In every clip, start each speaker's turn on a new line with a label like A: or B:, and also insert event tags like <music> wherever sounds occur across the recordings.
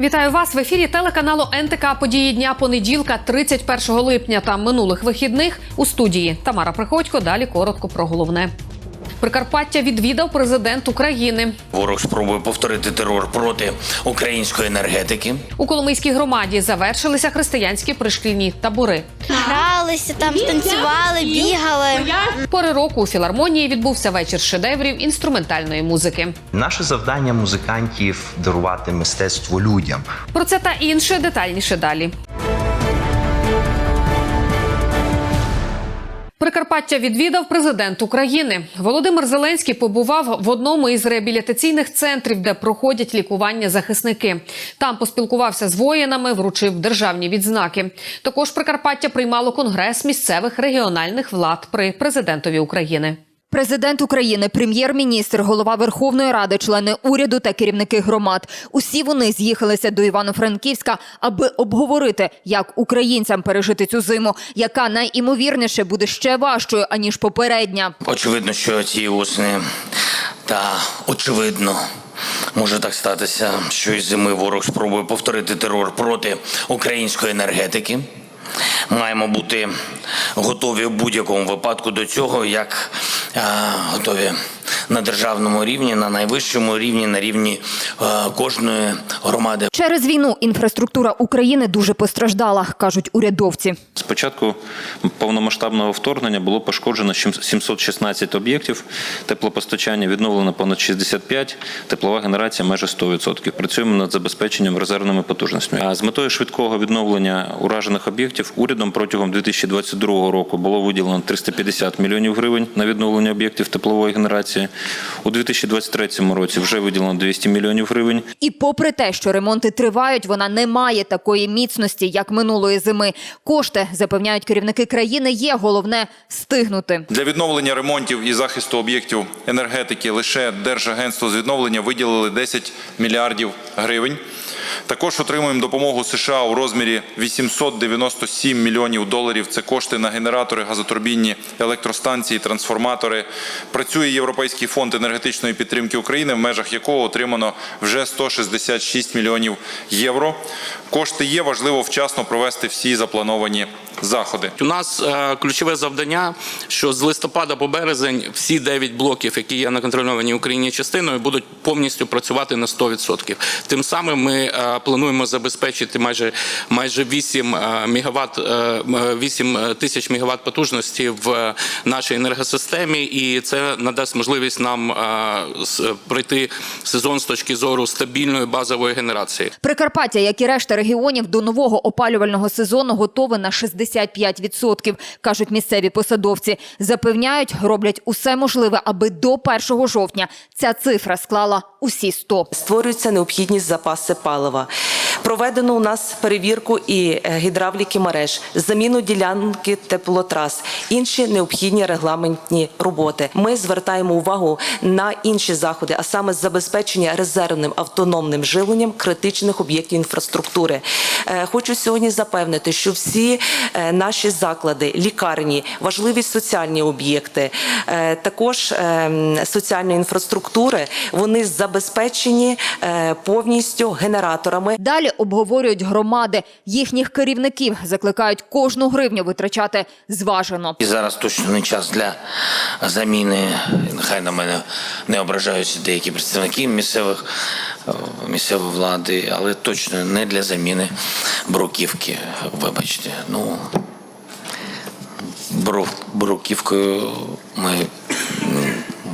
A: Вітаю вас в ефірі телеканалу НТК Події дня понеділка, 31 липня та минулих вихідних у студії Тамара Приходько. Далі коротко про головне. Прикарпаття відвідав президент України.
B: Ворог спробує повторити терор проти української енергетики.
A: У Коломийській громаді завершилися християнські пришкільні табори.
C: Гралися там, танцювали, бігали.
A: Пори року у філармонії відбувся вечір шедеврів інструментальної музики.
D: Наше завдання музикантів дарувати мистецтво людям.
A: Про це та інше детальніше далі. Прикарпаття відвідав президент України. Володимир Зеленський побував в одному із реабілітаційних центрів, де проходять лікування захисники. Там поспілкувався з воїнами, вручив державні відзнаки. Також Прикарпаття приймало конгрес місцевих регіональних влад при президентові України.
E: Президент України, прем'єр-міністр, голова Верховної Ради, члени уряду та керівники громад. Усі вони з'їхалися до Івано-Франківська, аби обговорити, як українцям пережити цю зиму, яка найімовірніше буде ще важчою аніж попередня.
B: Очевидно, що цієї осені та очевидно. Може так статися, що із зими ворог спробує повторити терор проти української енергетики. Маємо бути готові в будь-якому випадку до цього, як готові на державному рівні, на найвищому рівні, на рівні е, кожної громади.
E: Через війну інфраструктура України дуже постраждала, кажуть урядовці.
F: З початку повномасштабного вторгнення було пошкоджено 716 об'єктів теплопостачання, відновлено понад 65, теплова генерація майже 100%. Працюємо над забезпеченням резервними потужностями. А з метою швидкого відновлення уражених об'єктів урядом протягом 2022 року було виділено 350 мільйонів гривень на відновлення об'єктів теплової генерації. У 2023 році вже виділено 200 мільйонів гривень.
E: І попри те, що ремонти тривають, вона не має такої міцності, як минулої зими. Кошти запевняють керівники країни. Є головне стигнути.
G: Для відновлення ремонтів і захисту об'єктів енергетики лише Держагентство з відновлення виділили 10 мільярдів гривень. Також отримуємо допомогу США у розмірі 897 мільйонів доларів. Це кошти на генератори, газотурбінні електростанції, трансформатори. Працює Європейський фонд енергетичної підтримки України, в межах якого отримано вже 166 мільйонів євро. Кошти є, важливо вчасно провести всі заплановані заходи.
H: У нас е, ключове завдання, що з листопада по березень всі 9 блоків, які є на контрольованій Україні частиною, будуть повністю працювати на 100%. Тим самим ми е, плануємо забезпечити майже майже 8 е, мегаватт, е, 8 тисяч мегаватт потужності в нашій енергосистемі, і це надасть можливість нам е, пройти сезон з точки зору стабільної базової генерації.
E: Прикарпаття, як і решта регіонів, до нового опалювального сезону готове на 65%, кажуть місцеві посадовці. Запевняють, роблять усе можливе, аби до 1 жовтня ця цифра склала усі 100.
I: створюються необхідні запаси палива палива. Проведено у нас перевірку і е, гідравліки мереж, заміну ділянки теплотрас, інші необхідні регламентні роботи. Ми звертаємо увагу на інші заходи, а саме забезпечення резервним автономним живленням критичних об'єктів інфраструктури. Е, Хочу сьогодні запевнити, що всі е, наші заклади, лікарні, важливі соціальні об'єкти, також соціальної інфраструктури, вони забезпечені повністю генераторами.
E: Далі обговорюють громади. Їхніх керівників закликають кожну гривню витрачати зважено.
B: І зараз точно не час для заміни. Нехай на мене не ображаються деякі представники місцевих місцевої влади, але точно не для заміни бруківки. Вибачте, ну бру, бруківкою ми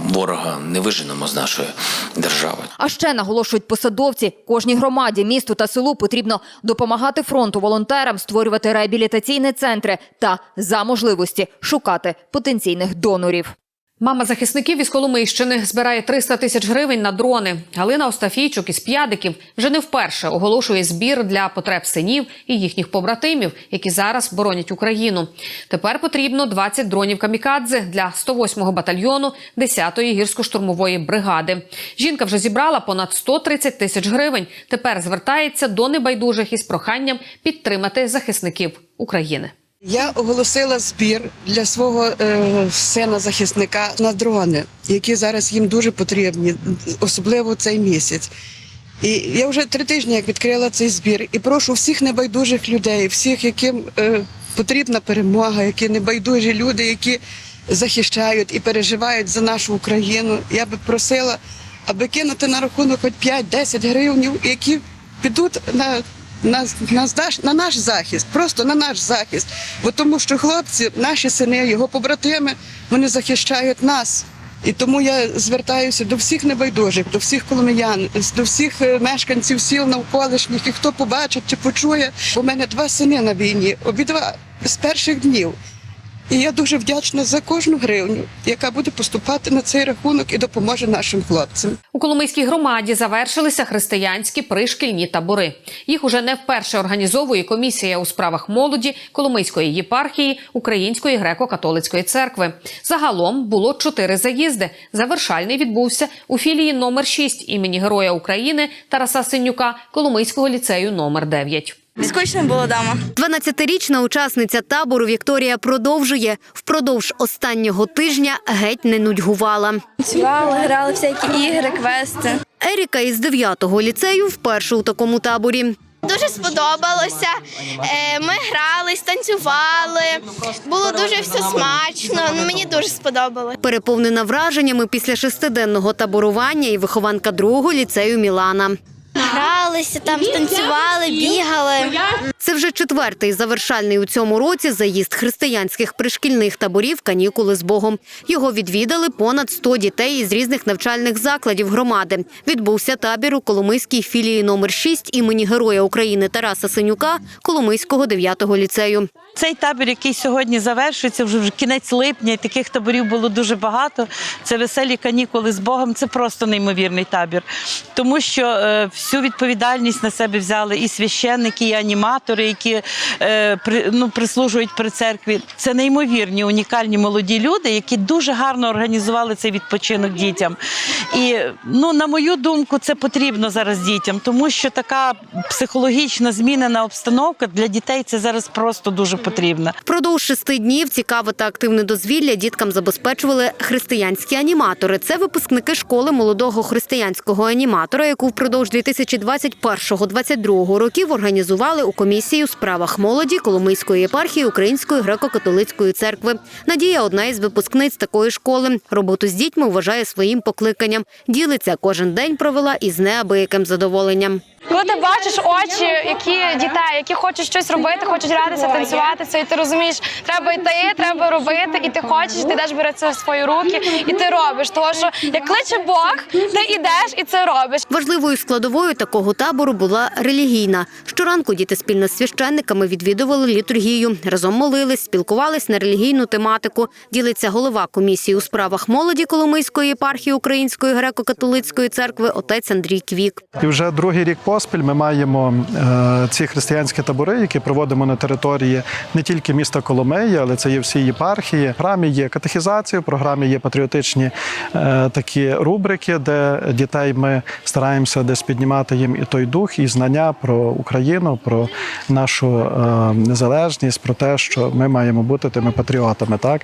B: ворога не виженемо з нашої держави.
E: А ще наголошують посадовці, кожній громаді, місту та селу потрібно допомагати фронту волонтерам, створювати реабілітаційні центри та за можливості шукати потенційних донорів.
A: Мама захисників із Коломийщини збирає 300 тисяч гривень на дрони. Галина Остафійчук із П'ядиків вже не вперше оголошує збір для потреб синів і їхніх побратимів, які зараз боронять Україну. Тепер потрібно 20 дронів камікадзе для 108-го батальйону 10-ї гірсько-штурмової бригади. Жінка вже зібрала понад 130 тисяч гривень. Тепер звертається до небайдужих із проханням підтримати захисників України.
J: Я оголосила збір для свого е, сина захисника на дрони, які зараз їм дуже потрібні, особливо цей місяць. І я вже три тижні як відкрила цей збір. І прошу всіх небайдужих людей, всіх, яким е, потрібна перемога, які небайдужі люди, які захищають і переживають за нашу Україну. Я би просила, аби кинути на рахунок хоч 5-10 гривень, які підуть на. На, на, на наш захист, просто на наш захист. Бо тому що хлопці, наші сини, його побратими, вони захищають нас. І тому я звертаюся до всіх небайдужих, до всіх коломиян, до всіх е, мешканців сіл навколишніх, і хто побачить чи почує. У мене два сини на війні, обидва з перших днів. І я дуже вдячна за кожну гривню, яка буде поступати на цей рахунок і допоможе нашим хлопцям.
A: У Коломийській громаді завершилися християнські пришкільні табори. Їх уже не вперше організовує комісія у справах молоді Коломийської єпархії Української греко-католицької церкви. Загалом було чотири заїзди. Завершальний відбувся у філії номер 6 імені Героя України Тараса Синюка Коломийського ліцею номер 9.
C: Скучно було вдома.
K: 12-річна учасниця табору Вікторія продовжує впродовж останнього тижня геть не нудьгувала.
C: Танцювали, грали всякі ігри, квести.
K: Еріка із 9-го ліцею вперше у такому таборі.
C: Дуже сподобалося. Е, Ми грались, танцювали. Було дуже все смачно. Мені дуже сподобалось.
K: Переповнена враженнями після шестиденного таборування і вихованка другого ліцею Мілана.
C: Гралися там, танцювали, бігали.
K: Це вже четвертий завершальний у цьому році заїзд християнських пришкільних таборів канікули з Богом. Його відвідали понад 100 дітей із різних навчальних закладів громади. Відбувся табір у Коломийській філії номер 6 імені Героя України Тараса Синюка Коломийського 9-го ліцею.
L: Цей табір, який сьогодні завершується, вже кінець липня. і Таких таборів було дуже багато. Це веселі канікули з Богом. Це просто неймовірний табір, тому що е, всю відповідальність на себе взяли і священники, і аніматори, які е, ну, прислужують при церкві. Це неймовірні, унікальні молоді люди, які дуже гарно організували цей відпочинок дітям. І ну, на мою думку, це потрібно зараз дітям, тому що така психологічна змінена обстановка для дітей це зараз просто дуже потрібно.
K: Впродовж шести днів цікаве та активне дозвілля діткам забезпечували християнські аніматори. Це випускники школи молодого християнського аніматора, яку впродовж 2021-2022 років організували у комісії у справах молоді Коломийської єпархії Української греко-католицької церкви. Надія одна із випускниць такої школи. Роботу з дітьми вважає своїм покликанням. Ділиться кожен день провела із неабияким задоволенням.
M: Коли ти бачиш очі, які дітей, які хочуть щось робити, хочуть гратися, танцювати це, і ти розумієш, треба йти, треба робити, і ти хочеш, ти йдеш береш це в свої руки, і ти робиш. Тому що як кличе Бог, ти йдеш і це робиш.
K: Важливою складовою такого табору була релігійна. Щоранку діти спільно з священниками відвідували літургію, разом молились, спілкувались на релігійну тематику. Ділиться голова комісії у справах молоді Коломийської єпархії Української греко-католицької церкви отець Андрій Квік.
N: І вже другий рік поспіль ми маємо е, ці християнські табори, які проводимо на території не тільки міста Коломиї, але це є всі єпархії. В програмі є катехізація, в програмі є патріотичні е, такі рубрики, де дітей ми стараємося десь піднімати їм і той дух, і знання про Україну, про нашу е, незалежність, про те, що ми маємо бути тими патріотами. Так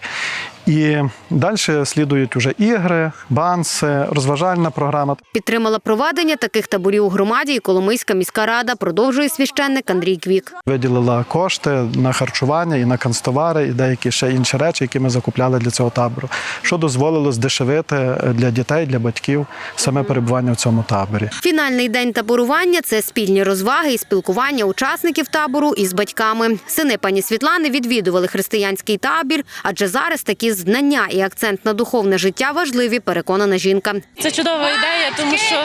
N: і далі слідують уже ігри, банси, розважальна програма.
K: Підтримала проведення таких таборів у громаді і Коломийська міська рада, продовжує священник Андрій Квік.
N: Виділила кошти на харчування і на канцтовари, і деякі ще інші речі, які ми закупляли для цього табору, що дозволило здешевити для дітей, для батьків саме перебування в цьому таборі.
K: Фінальний день таборування це спільні розваги і спілкування учасників табору із батьками. Сини пані Світлани відвідували християнський табір, адже зараз такі знання і акцент на духовне життя важливі, переконана жінка.
M: Це чудова ідея, тому що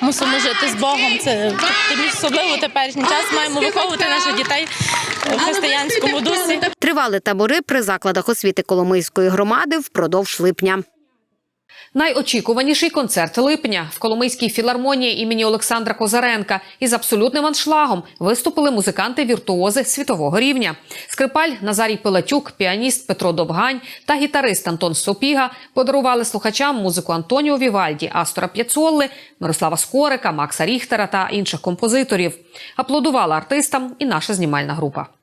M: мусимо жити з Богом. Це особливо теперішній час. Маємо виховувати наших дітей в християнському дусі.
K: Тривали табори при закладах освіти Коломийської громади впродовж липня.
A: Найочікуваніший концерт липня в Коломийській філармонії імені Олександра Козаренка із абсолютним аншлагом виступили музиканти-віртуози світового рівня. Скрипаль Назарій Пилатюк, піаніст Петро Довгань та гітарист Антон Сопіга подарували слухачам музику Антоніо Вівальді, Астора П'яцолли, Мирослава Скорика, Макса Ріхтера та інших композиторів. Аплодувала артистам і наша знімальна група.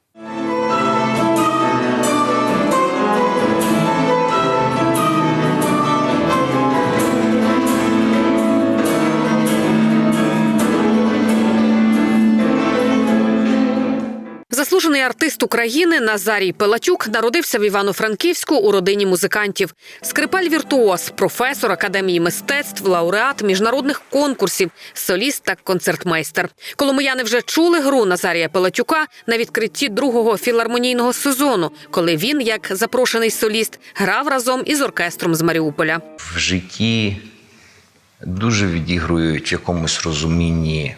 A: Артист України Назарій Пелатюк народився в Івано-Франківську у родині музикантів. Скрипаль віртуоз, професор академії мистецтв, лауреат міжнародних конкурсів, соліст та концертмейстер. Коломияни вже чули гру Назарія Пелатюка на відкритті другого філармонійного сезону, коли він, як запрошений соліст, грав разом із оркестром з Маріуполя.
D: В житті дуже відігрують якомусь розумінні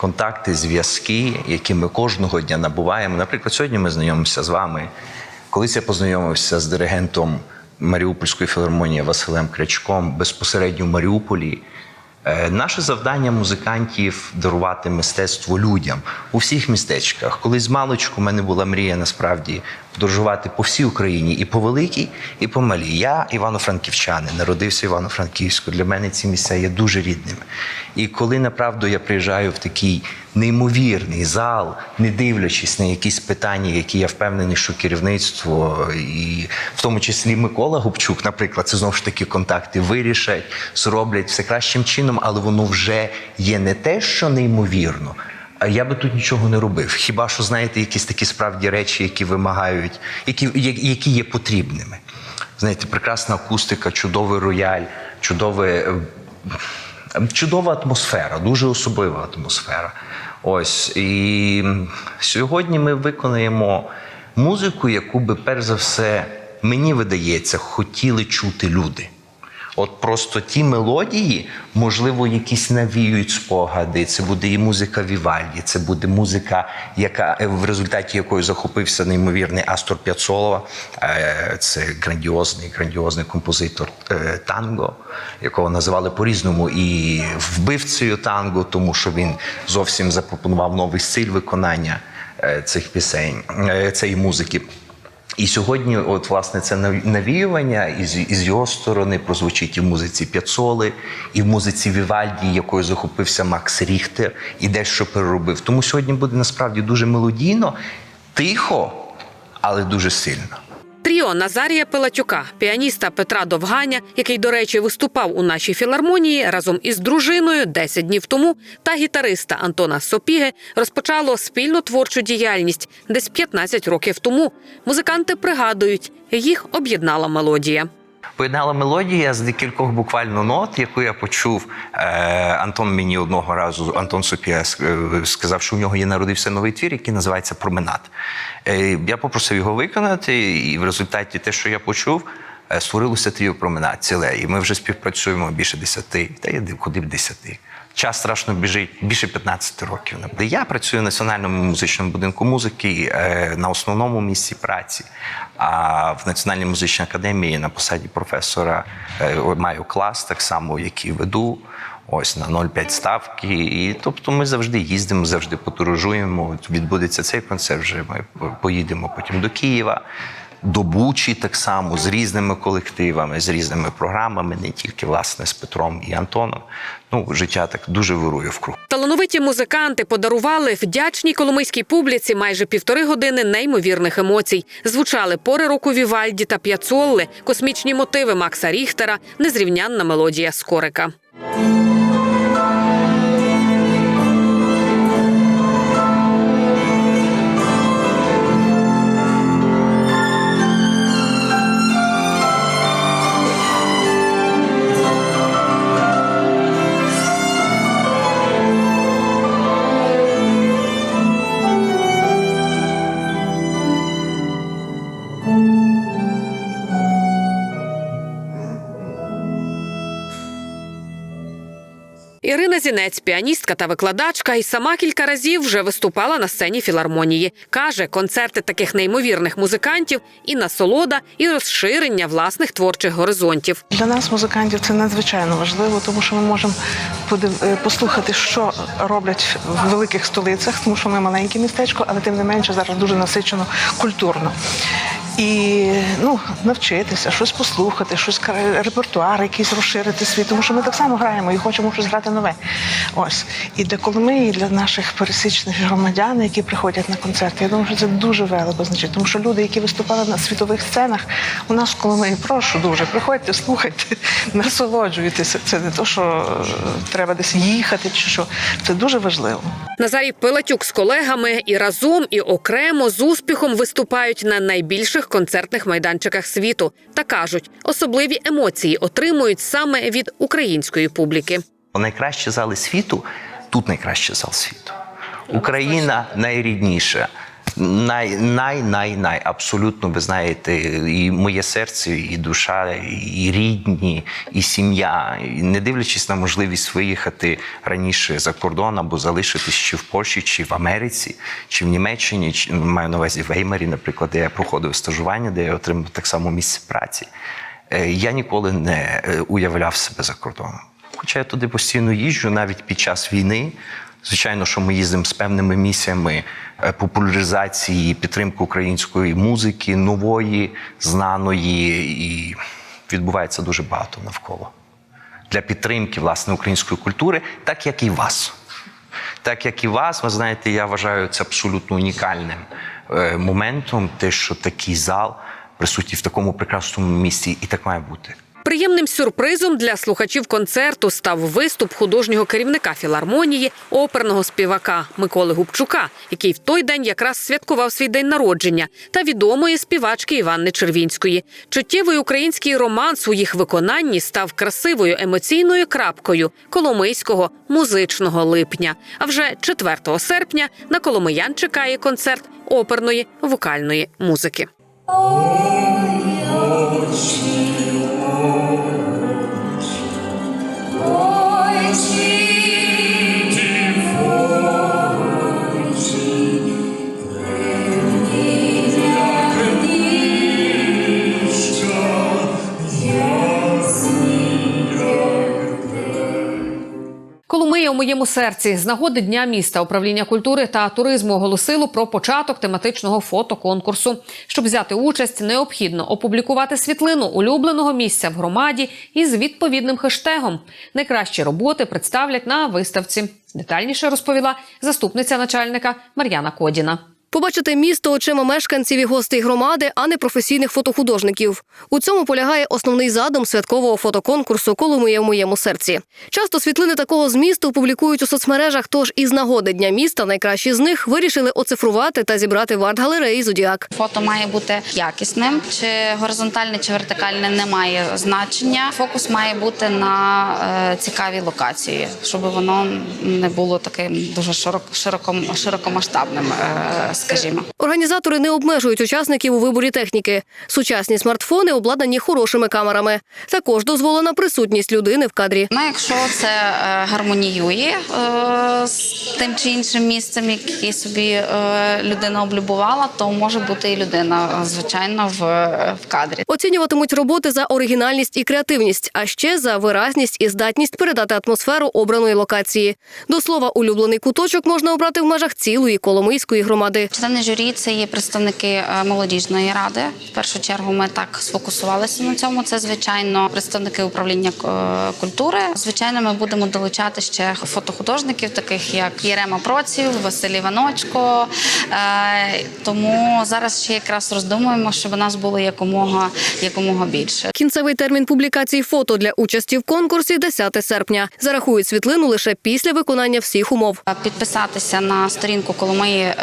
D: контакти, зв'язки, які ми кожного дня набуваємо. Наприклад, сьогодні ми знайомимося з вами. Колись я познайомився з диригентом Маріупольської філармонії Василем Крячком безпосередньо в Маріуполі. Е, Наше завдання музикантів дарувати мистецтво людям у всіх містечках. Колись маличку в мене була мрія насправді подорожувати по всій Україні і по великій, і по малій. Я івано-франківчанин, народився Івано-Франківську. Для мене ці місця є дуже рідними. І коли направду я приїжджаю в такий неймовірний зал, не дивлячись на якісь питання, які я впевнений, що керівництво і в тому числі Микола Губчук, наприклад, це знову ж таки контакти вирішать, зроблять все кращим чином, але воно вже є не те, що неймовірно. А я би тут нічого не робив. Хіба що знаєте, якісь такі справді речі, які вимагають, які, які є потрібними. Знаєте, прекрасна акустика, чудовий рояль, чудове е, чудова атмосфера, дуже особлива атмосфера. Ось і сьогодні ми виконаємо музику, яку би перш за все, мені видається, хотіли чути люди. От просто ті мелодії, можливо, якісь навіюють спогади. Це буде і музика Вівальді, це буде музика, яка е, в результаті якої захопився неймовірний Астор П'яцолова. Е, Це грандіозний, грандіозний композитор е, танго, якого називали по-різному і вбивцею танго, тому що він зовсім запропонував новий стиль виконання цих пісень, цієї музики. І сьогодні, от власне, це навіювання із, із його сторони прозвучить і в музиці П'яцоли, і в музиці Вівальді, якою захопився Макс Ріхтер, і дещо переробив. Тому сьогодні буде насправді дуже мелодійно, тихо, але дуже сильно.
A: Тріо Назарія Пелатюка, піаніста Петра Довганя, який, до речі, виступав у нашій філармонії разом із дружиною 10 днів тому, та гітариста Антона Сопіги розпочало спільну творчу діяльність десь 15 років тому. Музиканти пригадують, їх об'єднала мелодія.
D: Поєднала мелодія з декількох буквально нот, яку я почув. Е, Антон мені одного разу, Антон Супія е, сказав, що у нього є народився новий твір, який називається Променад. Е, я попросив його виконати, і в результаті те, що я почув, створилося тріо променад ціле. І ми вже співпрацюємо більше десяти, та я б десяти. Час страшно біжить більше 15 років. Я працюю в Національному музичному будинку музики е, на основному місці праці. А в Національній музичній академії на посаді професора е, маю клас, так само, який веду. Ось на 0,5 ставки. І тобто ми завжди їздимо, завжди подорожуємо. Відбудеться цей концерт. Вже ми поїдемо потім до Києва. До Бучі так само з різними колективами, з різними програмами, не тільки власне з Петром і Антоном. Ну, життя так дуже вирує вкруг.
A: Талановиті музиканти подарували вдячній коломийській публіці майже півтори години неймовірних емоцій. Звучали пори року Вівальді та П'яцолли, космічні мотиви Макса Ріхтера, незрівнянна мелодія Скорика. Ірина Зінець, піаністка та викладачка, і сама кілька разів вже виступала на сцені філармонії. Каже, концерти таких неймовірних музикантів і насолода, і розширення власних творчих горизонтів.
O: Для нас, музикантів, це надзвичайно важливо, тому що ми можемо е, послухати, що роблять в великих столицях, тому що ми маленьке містечко, але тим не менше зараз дуже насичено культурно. І ну, навчитися, щось послухати, щось репертуар якийсь розширити свій, тому що ми так само граємо і хочемо щось грати нове. Ось. І для Коломиї, і для наших пересічних громадян, які приходять на концерти, я думаю, що це дуже велико значить, тому що люди, які виступали на світових сценах, у нас в Коломиї, прошу дуже, приходьте, слухайте, <laughs> насолоджуйтеся. Це не то, що е, треба десь їхати чи що. Це дуже важливо.
A: Назарій Пилатюк з колегами і разом, і окремо з успіхом виступають на найбільших концертних майданчиках світу та кажуть, особливі емоції отримують саме від української публіки.
D: Найкращі зали світу тут найкращий зал світу. Україна найрідніша. Най, най, най, най, абсолютно, ви знаєте, і моє серце, і душа, і рідні, і сім'я. І не дивлячись на можливість виїхати раніше за кордон або залишитись чи в Польщі, чи в Америці, чи в Німеччині, чи маю на увазі в Веймарі, наприклад, де я проходив стажування, де я отримав так само місце праці. Е, Я ніколи не е, уявляв себе за кордоном. Хоча я туди постійно їжджу навіть під час війни. Звичайно, що ми їздимо з певними місіями е, популяризації, підтримки української музики, нової, знаної, і відбувається дуже багато навколо для підтримки власне української культури, так як і вас. Так як і вас, ви знаєте, я вважаю це абсолютно унікальним е, моментом, те, що такий зал присутній в такому прекрасному місці, і так має бути.
A: Приємним сюрпризом для слухачів концерту став виступ художнього керівника філармонії, оперного співака Миколи Губчука, який в той день якраз святкував свій день народження, та відомої співачки Іванни Червінської. Чуттєвий український романс у їх виконанні став красивою емоційною крапкою коломийського музичного липня. А вже 4 серпня на Коломиян чекає концерт оперної вокальної музики. Коломия у серці з нагоди дня міста управління культури та туризму оголосило про початок тематичного фотоконкурсу. Щоб взяти участь, необхідно опублікувати світлину улюбленого місця в громаді із відповідним хештегом. Найкращі роботи представлять на виставці. Детальніше розповіла заступниця начальника Мар'яна Кодіна.
P: Побачити місто очима мешканців і гостей громади, а не професійних фотохудожників. У цьому полягає основний задум святкового фотоконкурсу «Коломия в моєму серці. Часто світлини такого змісту публікують у соцмережах. Тож із нагоди дня міста найкращі з них вирішили оцифрувати та зібрати в арт-галереї Зодіак.
Q: Фото має бути якісним, чи горизонтальне, чи вертикальне не має значення. Фокус має бути на е, цікавій локації, щоб воно не було таким дуже широк, широком, широкомасштабним, скажімо.
P: Організатори не обмежують учасників у виборі техніки. Сучасні смартфони обладнані хорошими камерами. Також дозволена присутність людини в кадрі.
Q: Ну, якщо це е, гармоніює е, з тим чи іншим місцем, яке собі е, людина облюбувала, то може бути і людина, звичайно, в, в кадрі.
P: Оцінюватимуть роботи за оригінальність і креативність, а ще за виразність і здатність передати атмосферу обраної локації. До слова, улюблений куточок можна обрати в межах цілої коломийської громади.
Q: Члени журі це є представники е, молодіжної ради. В першу чергу ми так сфокусувалися на цьому. Це звичайно представники управління е, культури. Звичайно, ми будемо долучати ще фотохудожників, таких як Єрема Проців, Василь Іваночко. Е, Тому зараз ще якраз роздумуємо, щоб у нас було якомога якомога більше.
P: Кінцевий термін публікації фото для участі в конкурсі 10 серпня. Зарахують світлину лише після виконання всіх умов.
Q: Підписатися на сторінку Коломиї е,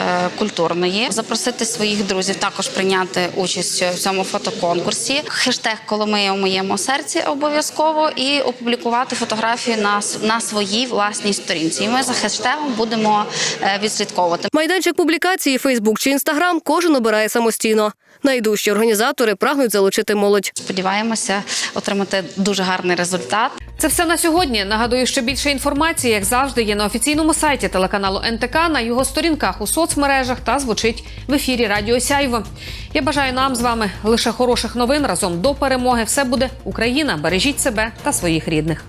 Q: культурної, запросити своїх друзів також прийняти участь в цьому фотоконкурсі. Хештег Коломия у моєму серці обов'язково і опублікувати фотографії на, на своїй власній сторінці. І ми за хештегом будемо е, відслідковувати.
P: Майданчик публікації Фейсбук чи Інстаграм кожен обирає самостійно. Найдужчі організатори прагнуть залучити молодь.
Q: Сподіваємося отримати дуже гарний результат.
A: Це все на сьогодні. Нагадую, що більше інформації, як завжди, є на офіційному сайті телеканалу НТК, на його сторінках у соцмережах та звучить в ефірі Радіо Сяйво. Я бажаю нам з вами лише хороших новин. Разом до перемоги. Все буде Україна. Бережіть себе та своїх рідних.